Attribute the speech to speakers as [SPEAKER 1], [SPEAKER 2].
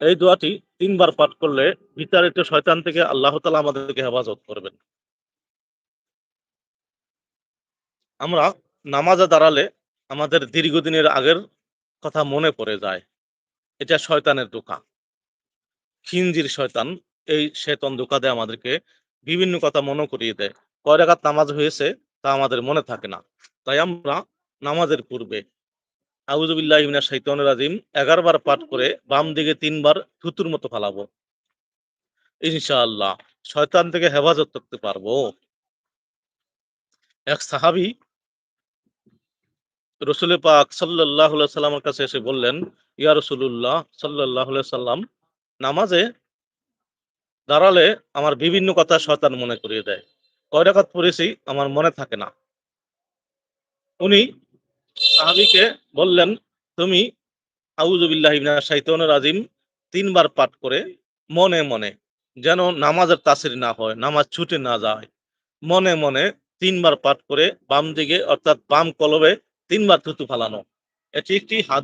[SPEAKER 1] এই দোয়াটি তিনবার পাঠ করলে শয়তান থেকে আল্লাহ তাআলা আমাদেরকে হেফাজত করবেন। আমরা নামাজে দাঁড়ালে আমাদের দীর্ঘদিনের আগের কথা মনে পড়ে যায়, এটা শয়তানের দোকা। খিনজির শয়তান এই শেতন দোকা দেয় আমাদেরকে বিভিন্ন কথা মনে করিয়ে দেয়। কয় রাকাত নামাজ হয়েছে তা আমাদের মনে থাকে না। তাই আমরা নামাজের পূর্বে আউজুবিল্লাহ রাজিম। পাঠ করে বাম দিকে তিনবার থুতুর মতো ফালাবো। ইনশাআল্লাহ, শয়তান থেকে হেফাজত করতে পারব। এক সাহাবি রসুল পাক সাল্লাহ সাল্লামের কাছে এসে বললেন, ইয়া রসুল্লাহ সাল্লাহ সাল্লাম, নামাজে দাঁড়ালে আমার বিভিন্ন কথা শয়তান মনে করিয়ে দেয়। কয় পড়েছি? আমার মনে থাকে না। উনি সাহাবিকে বললেন, তুমি আউজুবিল্লাহিমিনা শাইতানুর আজিম তিনবার পাঠ করে মনে মনে যেন নামাজের তাসির না হয়, নামাজ ছুটে না যায়, মনে মনে তিনবার পাঠ করে বাম দিকে অর্থাৎ বাম কলবে তিনবার থুতু ফালানো। এটি একটি হাত